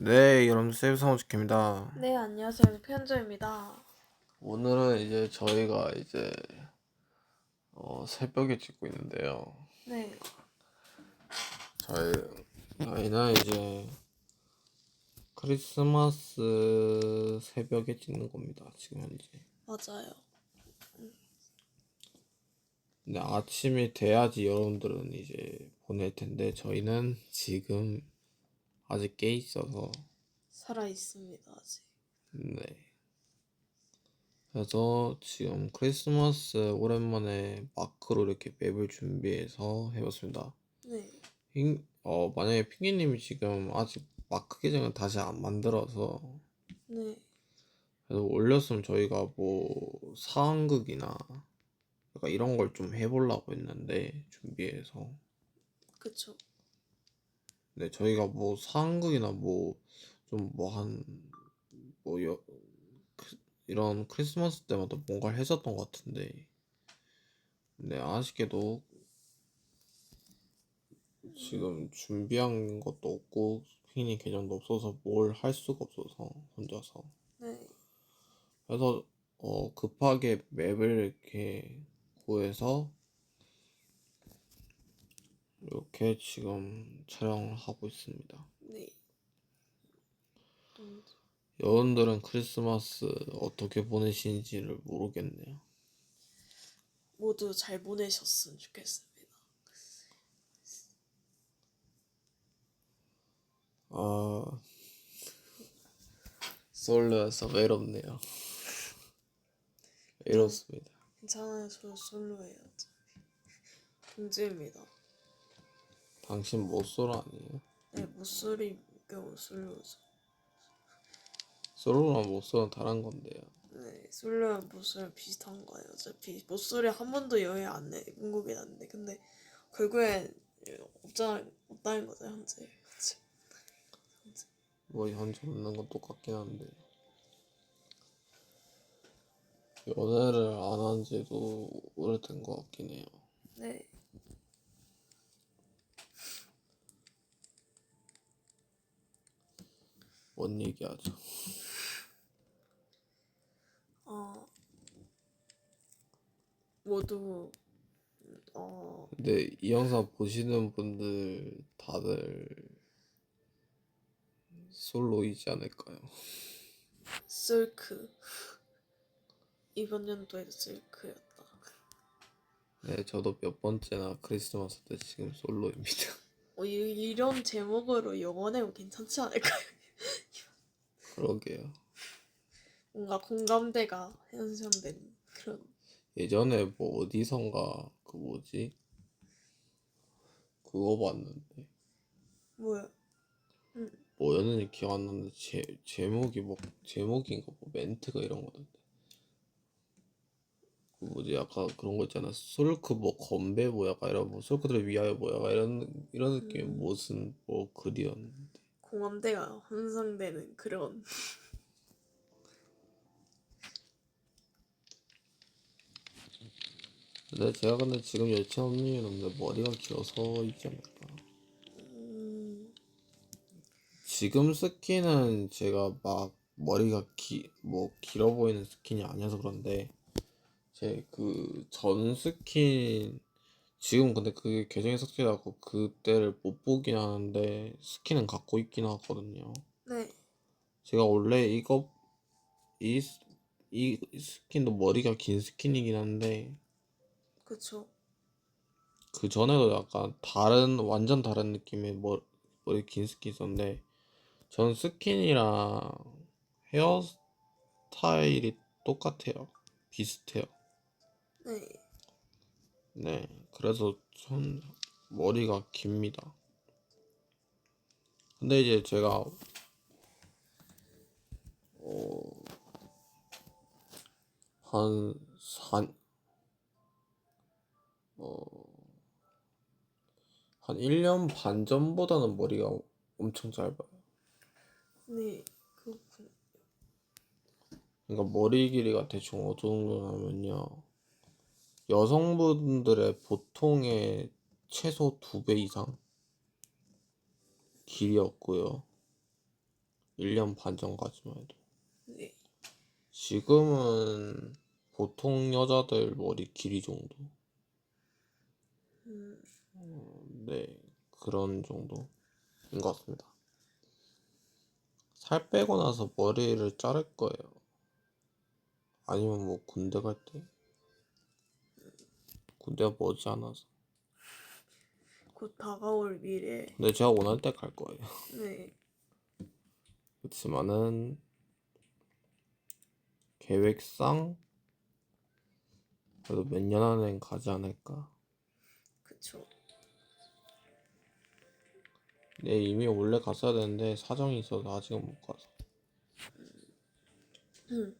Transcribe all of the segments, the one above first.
네, 여러분 세이브 상호직입니다. 네, 안녕하세요. 편조입니다. 오늘은 이제 저희가 이제 어, 새벽에 찍고 있는데요. 네, 저희 저희는 이제 크리스마스 새벽에 찍는 겁니다. 지금 현재. 맞아요. 근데 아침이 돼야지 여러분들은 이제 보낼 텐데 저희는 지금 아직 깨 있어서 살아 있습니다, 아직. 네. 그래서 지금 크리스마스 오랜만에 마크로 이렇게 맵을 준비해서 해봤습니다. 네, 핑, 어, 만약에 핑계님이 지금 아직 마크 계정을 다시 안 만들어서 네, 그래서 올렸으면 저희가 뭐 상황극이나 약간 이런 걸 좀 해보려고 했는데 준비해서 그쵸. 네 저희가 뭐 상황극이나 뭐 좀 뭐한뭐 여, 크- 이런 크리스마스 때마다 뭔가를 했었던 것 같은데. 네 아쉽게도 지금 준비한 것도 없고 핑계님 계정도 없어서 뭘 할 수가 없어서 혼자서. 네, 그래서 어, 급하게 맵을 이렇게 구해서 이렇게 지금 촬영을 하고 있습니다. 네. 음, 여러분들은 크리스마스 어떻게 보내시는지를 모르겠네요. 모두 잘 보내셨으면 좋겠습니다. 아 솔로여서 외롭네요. 외롭습니다. 괜찮아요, 저 솔로예요. 동지입니다. 당신 모솔 아니에요? 네, 목소리 겨우 솔로죠. 솔로랑 모솔은 다른 건데요. 네, 솔로랑 목소리 비슷한 거예요. 어차피 목소리 한 번도 여행 안 내본 거긴 한데, 근데 결국엔 없잖아, 없다는 거죠, 현재. 뭐 현재 없는 건 똑같긴 한데 연애를 안 한 지도 오래된 것 같긴 해요. 네. 뭔 얘기하죠? 어, 모두, 어, 근데 이 영상 보시는 분들 다들 솔로이지 않을까요? 솔크. 이번 연도에도 솔크였다. 네, 저도 몇 번째나 크리스마스 때 지금 솔로입니다. 어, 이, 이런 제목으로 영원해도 괜찮지 않을까요? 그러게요. 뭔가 공감대가 형성된 그런, 예전에 뭐 어디선가 그 뭐지? 그거 봤는데 뭐야. 뭐였는지 기억 안 나는데 제, 제목이 뭐 제목인가 뭐 멘트가 이런 거던데 그 뭐지 약간 그런 거 있잖아 솔크 뭐 건배 뭐 약간 이런 뭐 솔크들을 위하여 뭐 약간 이런 이런 느낌의 음. 무슨 뭐 글이었는데 공감대가 형성되는 그런, 근데 제가 근데 지금 여친 없는 이유는 근데 머리가 길어서 있지 않을까? 음, 지금 스킨은 제가 막 머리가 기, 뭐 길어 보이는 스킨이 아니어서 그런데 제 그 전 스킨 지금 근데 그게 계정에 삭제되고 그때를 못 보긴 하는데 스킨은 갖고 있긴 하거든요. 네. 제가 원래 이거 이, 스- 이 스킨도 머리가 긴 스킨이긴 한데 그쵸. 그 전에도 약간 다른 완전 다른 느낌의 머, 머리 긴 스킨 있었는데 전 스킨이랑 헤어스타일이 똑같아요. 비슷해요. 네. 네, 그래서 전 머리가 깁니다. 근데 이제 제가 어, 한 4, 어, 한 1년 반 전보다는 머리가 엄청 짧아요. 네. 그렇군. 그러니까 머리 길이가 대충 어느 정도냐면요. 여성분들의 보통의 최소 두배 이상 길이였고요. 1년 반 전까지만 해도. 네. 지금은 보통 여자들 머리 길이 정도. 음, 네, 그런 정도인 것 같습니다. 살 빼고 나서 머리를 자를 거예요. 아니면 뭐 군대 갈 때. 군대가 머지 않아서. 곧 다가올 미래. 근데 제가 원할 때 갈 거예요. 네. 그렇지만은 계획상 그래도 몇 년 안엔 가지 않을까. 그쵸. 네, 이미 원래 갔어야 되는데 사정이 있어서 아직은 못 가서. 음,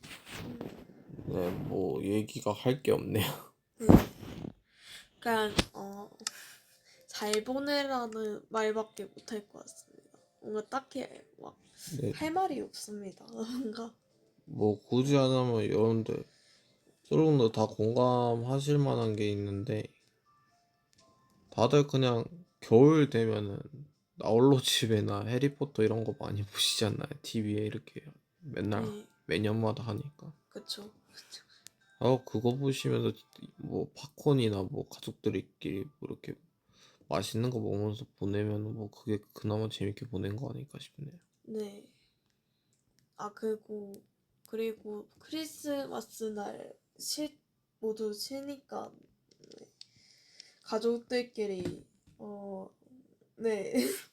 네, 뭐 얘기가 할 게 없네요. 그냥 어, 잘 보내라는 말밖에 못할 것 같습니다. 뭔가 딱히 막 네, 할 말이 없습니다. 뭔가 뭐 굳이 하자면 여러분들 여러분들 다 공감하실 만한 게 있는데 다들 그냥 겨울 되면은 나홀로 집에나 해리포터 이런 거 많이 보시지 않나요? TV에 이렇게 맨날 네, 매년마다 하니까. 그쵸. 아 그거 보시면서 뭐 팝콘이나 뭐 가족들끼리 뭐 이렇게 맛있는 거 먹으면서 보내면 뭐 그게 그나마 재밌게 보낸 거 아닐까 싶네요. 네. 아 그리고 그리고 크리스마스 날 쉴, 모두 쉬니까 네. 가족들끼리 어 네.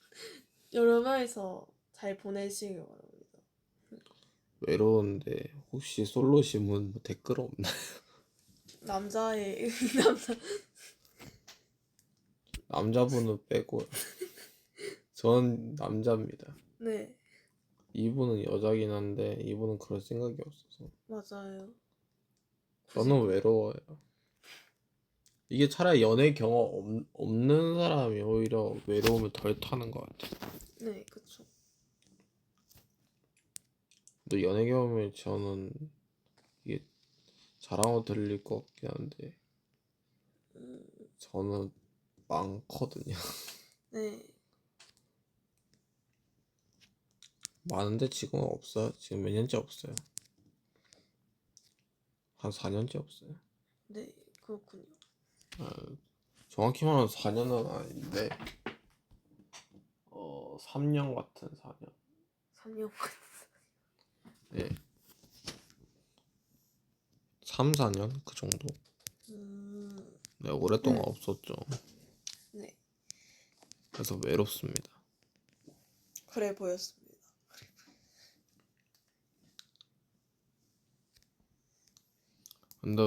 여러 명이서 잘 보내시길 바랍니다. 외로운데 혹시 솔로시면 뭐 댓글 없나요? 남자의 남자 남자분은 빼고요. 전 남자입니다. 네 이분은 여자긴 한데 이분은 그럴 생각이 없어서 맞아요. 저는 외로워요. 이게 차라리 연애 경험 없, 없는 사람이 오히려 외로움을 덜 타는 것 같아요. 네 그쵸. 근데 연애 경험이 저는 이게 자랑으로 들릴 것 같긴 한데 음, 저는 많거든요. 네 많은데 지금은 없어요. 지금 몇 년째 없어요. 한 4년째 없어요. 네, 그렇군요. 아, 정확히 말하면 4년은 아닌데 어 3년 같은 4년. 3년 예. 3, 4년 그 정도. 음, 네, 오랫동안 음. 없었죠. 네 그래서 외롭습니다. 그래 보였습니다. 근데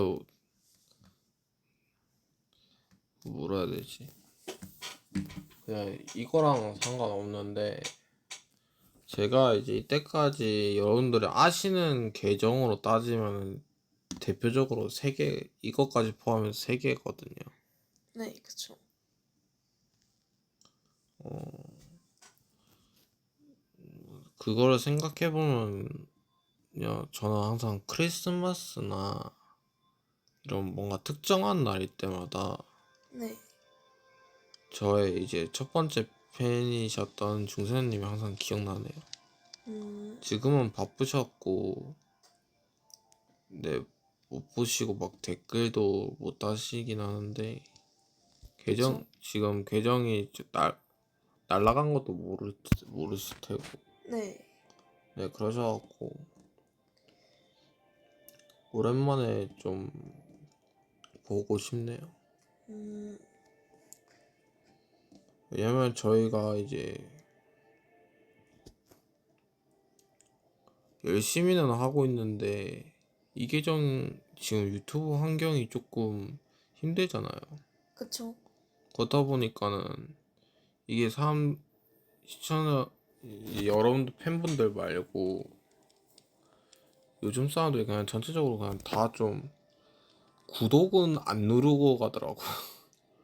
뭐라 해야 되지? 그냥 이거랑 상관없는데 제가 이제 이때까지 여러분들이 아시는 계정으로 따지면 대표적으로 세 개, 이것까지 포함해서 세 개거든요. 네, 그쵸. 그거를 생각해 보면 그냥 저는 항상 크리스마스나 이런 뭔가 특정한 날일 때마다 네, 저의 이제 첫 번째 팬이셨던 중세님이 항상 기억나네요. 음, 지금은 바쁘셨고, 네, 못 보시고 막 댓글도 못 다시긴 하는데, 계정. 지금 계정이 저- 날, 날라간 것도 모르, 모르실 테고, 네, 네, 그러셔갖고, 오랜만에 좀 보고 싶네요. 음, 왜냐면 저희가 이제 열심히는 하고 있는데 이 계정 지금 유튜브 환경이 조금 힘들잖아요. 그쵸. 그러다 보니까는 이게 사람 시청자 이- 여러분들 팬분들 말고 요즘 사람들이 그냥 전체적으로 그냥 다 좀 구독은 안 누르고 가더라고.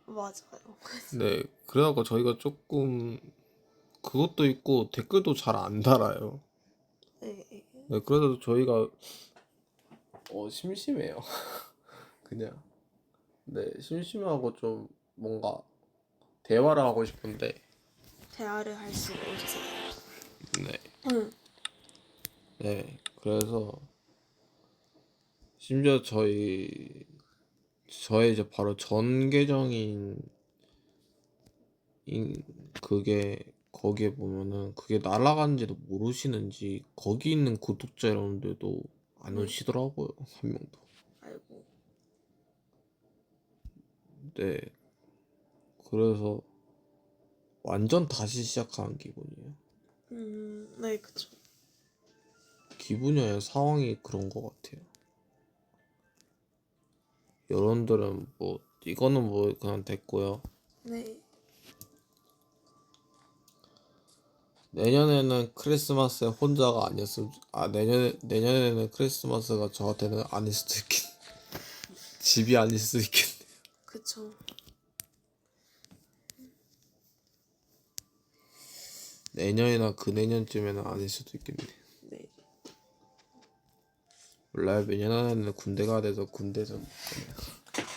맞아요. 네, 그래갖고 저희가 조금 그것도 있고 댓글도 잘 안 달아요. 네, 네, 그래서 저희가 어 심심해요. 그냥 네 심심하고 좀 뭔가 대화를 하고 싶은데 대화를 할수 있으세요. 네. 응. 네. 그래서 심지어 저희 저의 이제 바로 전 계정인 인 그게 거기에 보면은 그게 날아간지도 모르시는지 거기 있는 구독자 여러분들도 안 네. 오시더라고요 한 명도. 아이고. 네. 그래서 완전 다시 시작하는 기분이에요. 음, 네, 그쵸. 기분이 아니라 상황이 그런 것 같아요. 여러분들은 뭐 이거는 뭐 그냥 됐고요. 네. 내년에는 크리스마스에 혼자가 아니었음. 아 내년 내년에는 크리스마스가 저한테는 아닐 수도 있겠. 집이 아닐 수도 있겠네. 그쵸. 내년이나 그 내년쯤에는 아닐 수도 있겠네. 네. 원래 내년 안에는 군대 가야 돼서 군대에서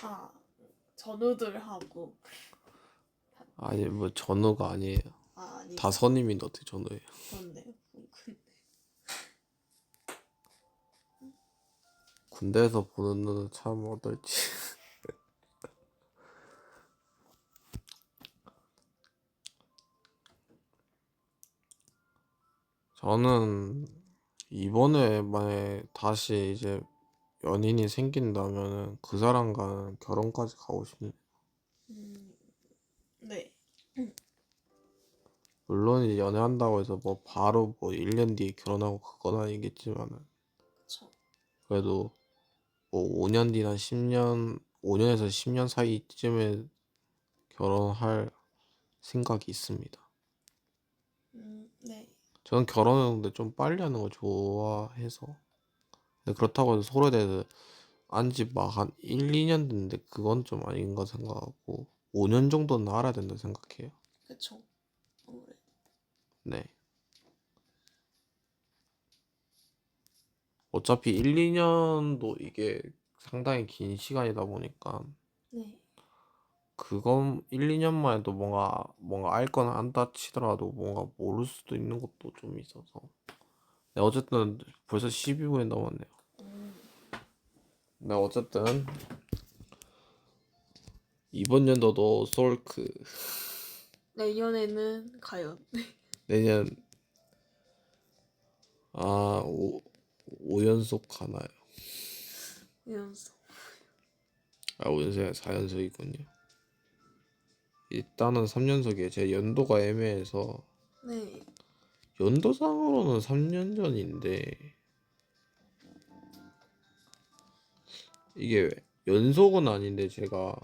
아, 전우들 하고. 아니 뭐 전우가 아니에요. 아, 아니. 다 선임인데 어떻게 전우예요? 그런데요. 그- 군대에서 보는 눈은 참 어떨지. 저는 이번에 만에 다시 이제 연인이 생긴다면은 그 사람과는 결혼까지 가고 싶네요. 음, 네. 물론 이제 연애한다고 해서 뭐 바로 뭐 1년 뒤에 결혼하고 그건 아니겠지만은 그쵸. 그래도 뭐 5년 뒤나 10년, 5년에서 10년 사이쯤에 결혼할 생각이 있습니다. 음, 네. 저는 결혼을 근데 좀 빨리 하는 걸 좋아해서. 근데 그렇다고 해서 서로에 대해서 안지 막 한 1, 2년 됐는데 그건 좀 아닌 거 생각하고 5년 정도는 알아야 된다 생각해요. 그쵸. 아무래도. 네. 어차피 1, 2년도 이게 상당히 긴 시간이다 보니까 네. 그건 1, 2년만 해도 뭔가 뭔가 알건 안다 치더라도 뭔가 모를 수도 있는 것도 좀 있어서. 네, 어쨌든 벌써 12분이 넘었네요. 음, 네, 어쨌든 이번 연도도 솔크 내년에는 과연. 내년 아, 5, 5연속 가나요? 이러면서. 아, 5연속이 4연속이군요. 일단은 3연속이에요. 제 연도가 애매해서 네. 연도상으로는 3년 전인데 이게 연속은 아닌데 제가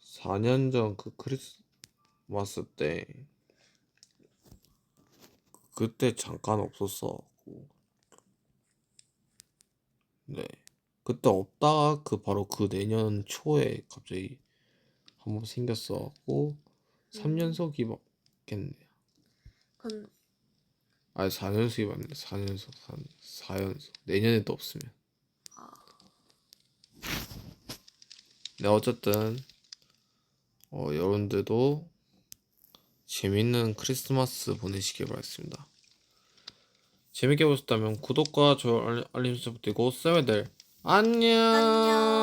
4년 전 그 크리스마스 때 그때 잠깐 없었어갖고 네 그때 없다가 그 바로 그 내년 초에 갑자기 한번 생겼어갖고 3연속이 맞겠네요. 근, 아니 4연속이 맞네 4연속 4, 4연속 내년에도 없으면. 네 어쨌든 어, 여러분들도 재밌는 크리스마스 보내시길 바라겠습니다. 재밌게 보셨다면 구독과 좋아요 알림 설정 부탁드리고 쌤애들 안녕! 안녕.